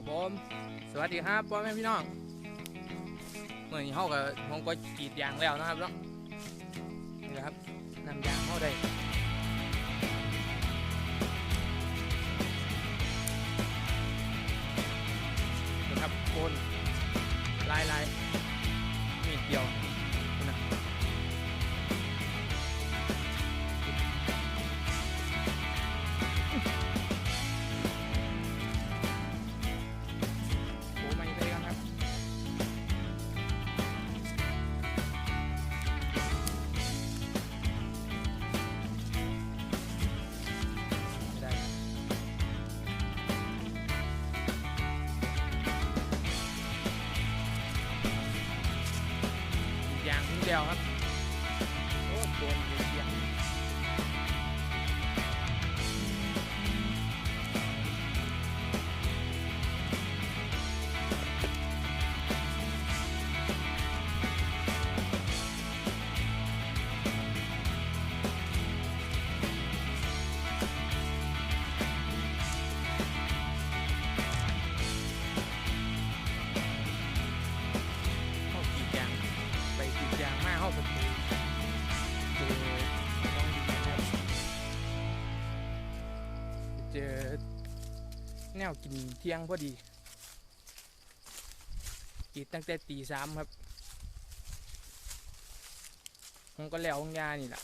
กับผม สวัสดีครับพ่อแม่พี่น้องเมื่อนี้เขากับผมก็กรีดยางแล้วนะครับเนาะนี่แหละครับนำยางเข้าได้นะครับโคนลายลาย เดียวครับ แนวกินเที่ยงพอดีกรีดตั้งแต่ตีสามครับผมก็แล้วองยานี่แหละ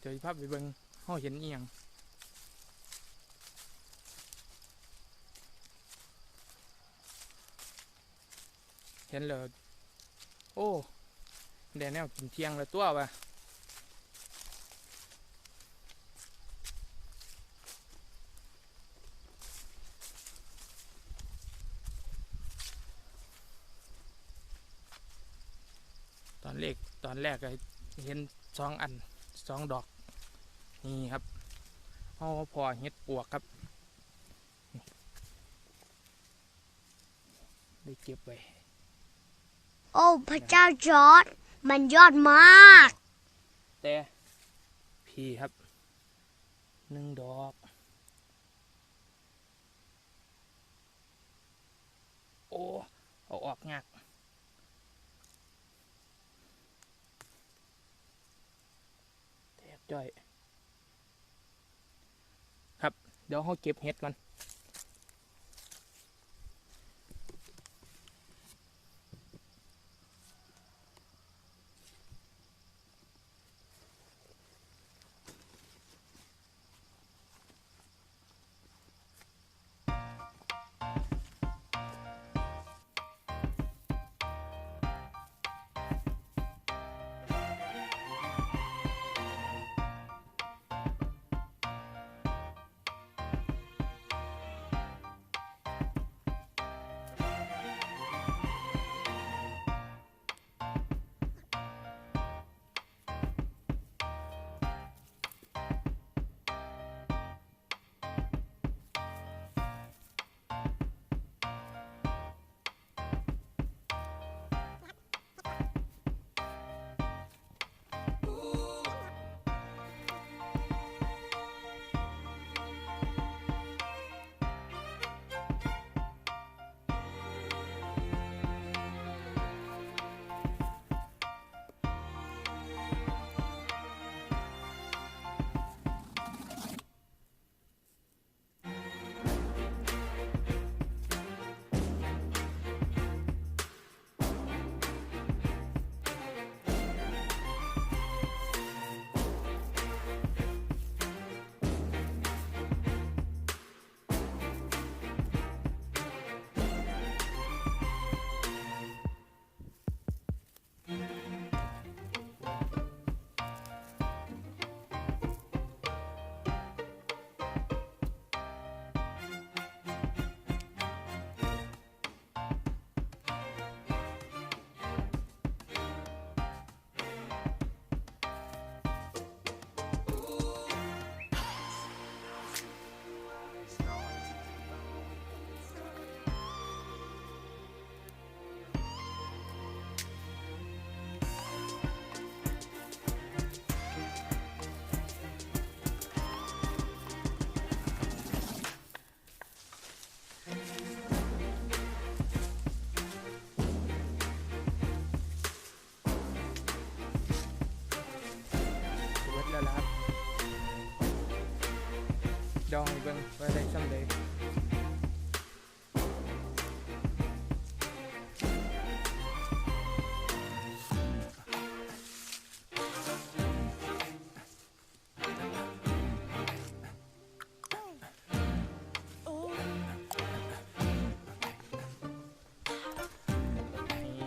เจอภาพไปเบิงห้อเห็นเอียงเห็นเลยโอ้แดนแนวกินเที่ยงแล้วตัววะ อนเลขตอนแรกก็เห็นสองอันสองดอก นี่ครับเอาพอเห็ดปวกครับนี่ได้เก็บไว้โอ้พระเจ้าจอร์ดมันยอดมาก แต่พี่ครับหนึ่งดอก โอ้เอาออกงักแทบ จ้อย ครับ เดี๋ยวเขาเก็บเห็ดก่อน เดี๋ยวให้เบิ่งว่าได้ช่ำใดน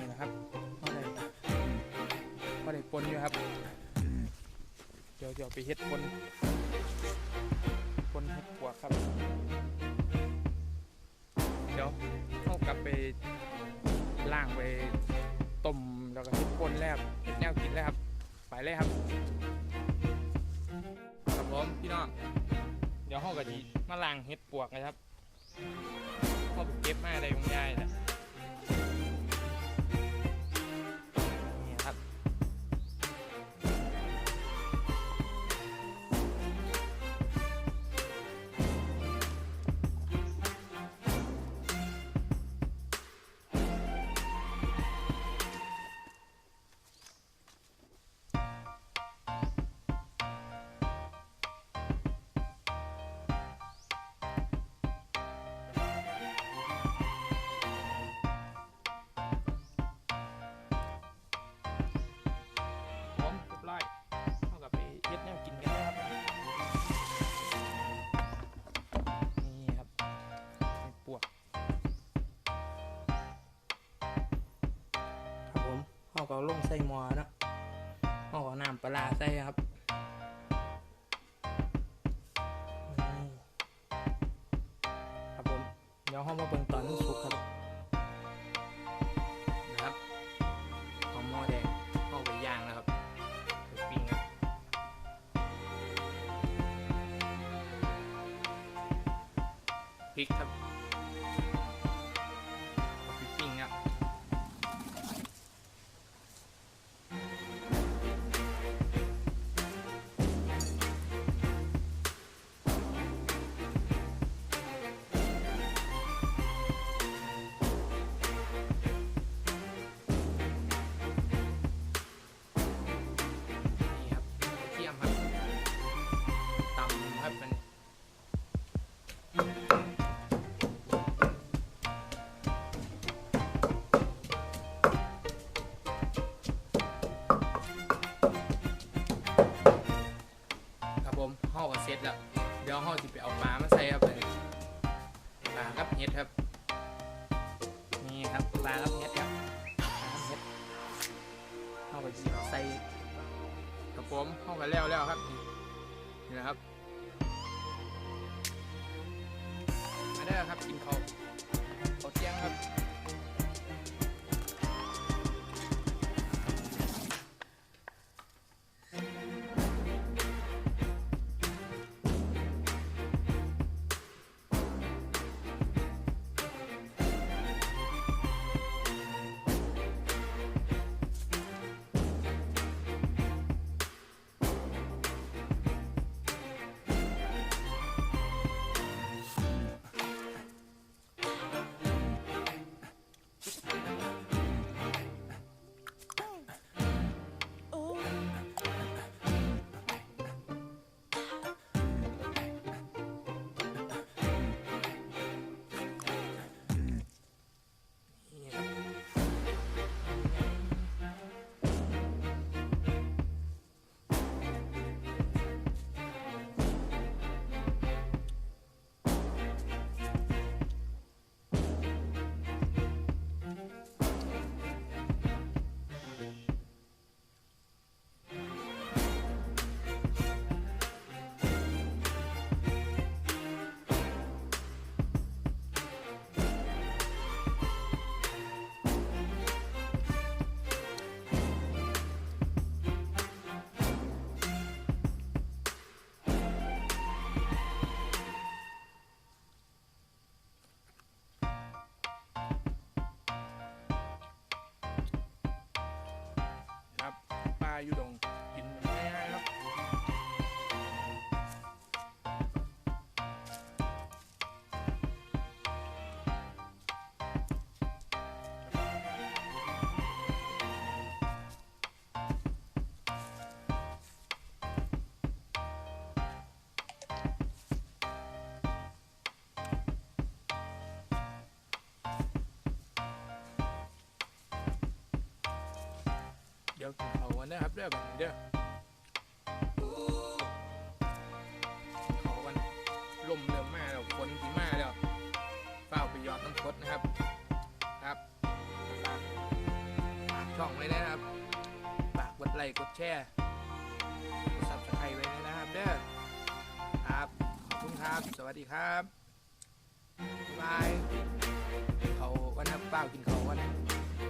ี่นะครับก็ได้ก็ได้ปนอยู่ครับ เดี๋ยวเดี๋ยวไปเฮ็ดปนปนเฮ็ดปวก ครับ เดี๋ยวเข้ากลับไปล่างไปต้มแล้วก็ทิ้งคนแล้วครับเฮ็ดแนวกินแล้วครับ ไปเลยครับครับผมพี่น้องเดี๋ยวห้องกะทิมาล่างเฮ็ดปวกนะครับเข้าไปเก็บมาได้ของยายนะ ก็ลงใส่หม้อเนาะเฮาก็น้ำปลาใส่ครับครับผมเดี๋ยวเฮามาเบิ่งตอนมันสุกครับนะครับเอาหม้อแดงเข้าไปย่างแล้วครับปิ้งครับพริกครับ ใส่ครับผมห้องกันแล้วแล้วครับ นี่นะครับมาได้แล้วครับกินเขาเขาเที่ยงครับ อยู่ดงกินง่ายๆครับ เดี๋ยวกินเขา นะครับเด้อแบบนี้เด้อเขากันลมเริ่มมาแล้วฝนสีมาแล้วเฝ้าไปยอดน้ำทดนะครับ ครับฝากช่องไว้นะครับฝากกดไลค์กดแชร์กดซับสไครต์ไว้นะครับเด้อครับขอบคุณครับ สวัสดีครับบายเขาวันนับเป้ากินเขาวัน